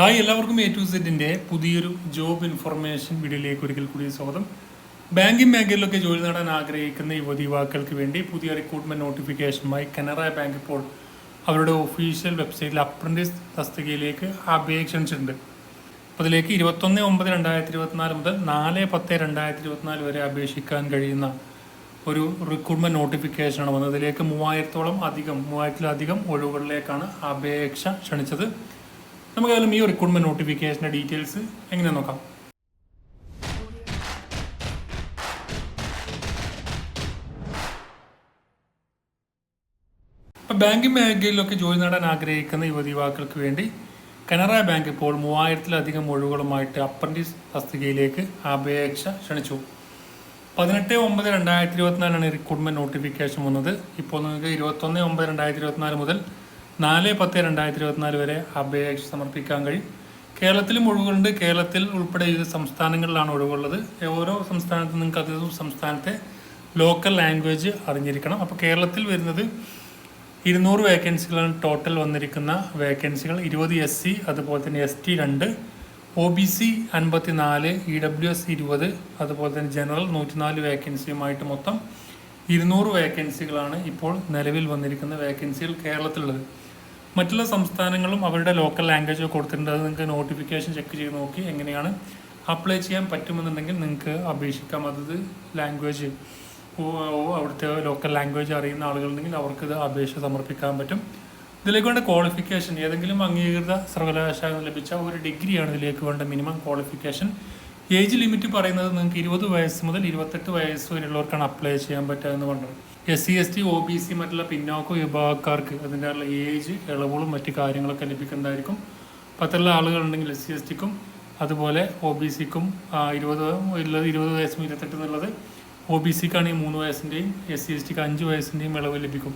Hi എല്ലാവർക്കും A to സെറ്റിന്റെ പുതിയൊരു ജോബ് ഇൻഫർമേഷൻ വീഡിയോയിലേക്ക് ഒരിക്കൽ കൂടി സ്വാഗതം. ബാങ്കിങ് മേഖലയിലൊക്കെ ജോലി നേടാൻ ആഗ്രഹിക്കുന്ന യുവതി യുവാക്കൾക്ക് വേണ്ടി പുതിയ റിക്രൂട്ട്മെന്റ് നോട്ടിഫിക്കേഷനുമായി കനറ ബാങ്ക് ഇപ്പോൾ അവരുടെ ഒഫീഷ്യൽ വെബ്സൈറ്റിൽ അപ്രന്റീസ് തസ്തികയിലേക്ക് അപേക്ഷ ക്ഷണിച്ചിട്ടുണ്ട് അപ്പോൾ അതിലേക്ക് ഇരുപത്തൊന്ന് ഒമ്പത് രണ്ടായിരത്തി ഇരുപത്തിനാല് മുതൽ നാല് പത്ത് രണ്ടായിരത്തി ഇരുപത്തിനാല് വരെ അപേക്ഷിക്കാൻ കഴിയുന്ന ഒരു റിക്രൂട്ട്മെന്റ് നോട്ടിഫിക്കേഷനാണ് വന്നത്. അതിലേക്ക് മൂവായിരത്തോളം അധികം മൂവായിരത്തിലധികം ഒഴിവുകളിലേക്കാണ് അപേക്ഷ ക്ഷണിച്ചത്. നമുക്കായാലും ഈ റിക്രൂട്ട്മെന്റ് നോട്ടിഫിക്കേഷന്റെ ഡീറ്റെയിൽസ് എങ്ങനെ നോക്കാം? ഇപ്പം ബാങ്കിങ് മേഖലയിലൊക്കെ ജോലി നേടാൻ ആഗ്രഹിക്കുന്ന യുവതി യുവാക്കൾക്ക് വേണ്ടി കനറ ബാങ്ക് ഇപ്പോൾ മൂവായിരത്തിലധികം ഒഴിവുകളുമായിട്ട് അപ്രന്റീസ് തസ്തികയിലേക്ക് അപേക്ഷ ക്ഷണിച്ചു. പതിനെട്ട് ഒമ്പത് രണ്ടായിരത്തി ഇരുപത്തിനാലാണ് റിക്രൂട്ട്മെന്റ് നോട്ടിഫിക്കേഷൻ വന്നത്. ഇപ്പോൾ നിങ്ങൾക്ക് ഇരുപത്തൊന്ന് ഒമ്പത് രണ്ടായിരത്തി ഇരുപത്തിനാല് മുതൽ നാല് പത്ത് രണ്ടായിരത്തി ഇരുപത്തിനാല് വരെ അപേക്ഷ സമർപ്പിക്കാൻ കഴിയും. കേരളത്തിലും ഒഴിവുകളുണ്ട്. കേരളത്തിൽ ഉൾപ്പെടെ വിവിധ സംസ്ഥാനങ്ങളിലാണ് ഒഴിവുള്ളത്. ഓരോ സംസ്ഥാനത്തും നിങ്ങൾക്ക് അതേ സംസ്ഥാനത്തെ ലോക്കൽ ലാംഗ്വേജ് അറിഞ്ഞിരിക്കണം. അപ്പോൾ കേരളത്തിൽ വരുന്നത് ഇരുന്നൂറ് വേക്കൻസികളാണ് ടോട്ടൽ വന്നിരിക്കുന്ന വേക്കൻസികൾ ഇരുപത് എസ് സി അതുപോലെ തന്നെ എസ് ടി രണ്ട് ഒ ബി സി അൻപത്തി നാല് ഇ ഡബ്ല്യു എസ് ഇരുപത് അതുപോലെ തന്നെ ജനറൽ നൂറ്റിനാല് വേക്കൻസിയുമായിട്ട് മൊത്തം ഇരുന്നൂറ് വേക്കൻസികളാണ് ഇപ്പോൾ നിലവിൽ വന്നിരിക്കുന്ന വേക്കൻസികൾ കേരളത്തിലുള്ളത്. മറ്റുള്ള സംസ്ഥാനങ്ങളും അവരുടെ ലോക്കൽ ലാംഗ്വേജ് കൊടുത്തിട്ടുണ്ട്. അത് നിങ്ങൾക്ക് നോട്ടിഫിക്കേഷൻ ചെക്ക് ചെയ്ത് നോക്കി എങ്ങനെയാണ് അപ്ലൈ ചെയ്യാൻ പറ്റുമെന്നുണ്ടെങ്കിൽ നിങ്ങൾക്ക് അപേക്ഷിക്കാം. അതത് ലാംഗ്വേജ് അവിടുത്തെ ലോക്കൽ ലാംഗ്വേജ് അറിയുന്ന ആളുകളുണ്ടെങ്കിൽ അവർക്ക് ഇത് അപേക്ഷ സമർപ്പിക്കാൻ പറ്റും. ഇതിലേക്ക് വേണ്ട ക്വാളിഫിക്കേഷൻ ഏതെങ്കിലും അംഗീകൃത സർവകലാശാല ലഭിച്ച ഒരു ഡിഗ്രിയാണ് ഇതിലേക്ക് വേണ്ട മിനിമം ക്വാളിഫിക്കേഷൻ ഏജ് ലിമിറ്റ് പറയുന്നത് നിങ്ങൾക്ക് ഇരുപത് വയസ്സ് മുതൽ ഇരുപത്തെട്ട് വയസ്സ് വരെയുള്ളവർക്കാണ് അപ്ലൈ ചെയ്യാൻ പറ്റുക എന്ന് പറഞ്ഞത്. S C S T O B C മറ്റുള്ള പിന്നോക്ക വിഭാഗക്കാർക്ക് അതിന്റെ ഏജ് ഇളവുകളും മറ്റു കാര്യങ്ങളൊക്കെ ലഭിക്കുന്നതായിരിക്കും. പത്തുള്ള ആളുകളുണ്ടെങ്കിൽ എസ് സി എസ് ടിക്കും അതുപോലെ ഒ ബി സിക്കും ഇരുപത് ഉള്ളത് ഇരുപത് വയസ്സും ഇരുപത്തെട്ട് എന്നുള്ളത് ഒ ബി സിക്കാണെങ്കിൽ മൂന്ന് വയസ്സിന്റെയും എസ് സി എസ് ടിക്ക് അഞ്ച് വയസ്സിന്റെയും ഇളവ് ലഭിക്കും.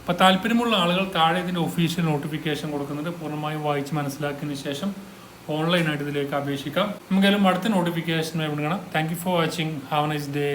അപ്പോൾ താല്പര്യമുള്ള ആളുകൾ താഴെ ഇതിന്റെ ഒഫീഷ്യൽ നോട്ടിഫിക്കേഷൻ കൊടുക്കുന്നുണ്ട്. പൂർണമായും വായിച്ച് മനസ്സിലാക്കിയതിന് ശേഷം ഓൺലൈനായിട്ട് ഇതിലേക്ക് അപേക്ഷിക്കാം. നമുക്കെല്ലാം അടുത്ത നോട്ടിഫിക്കേഷൻ കാണാം thank you for watching have nice day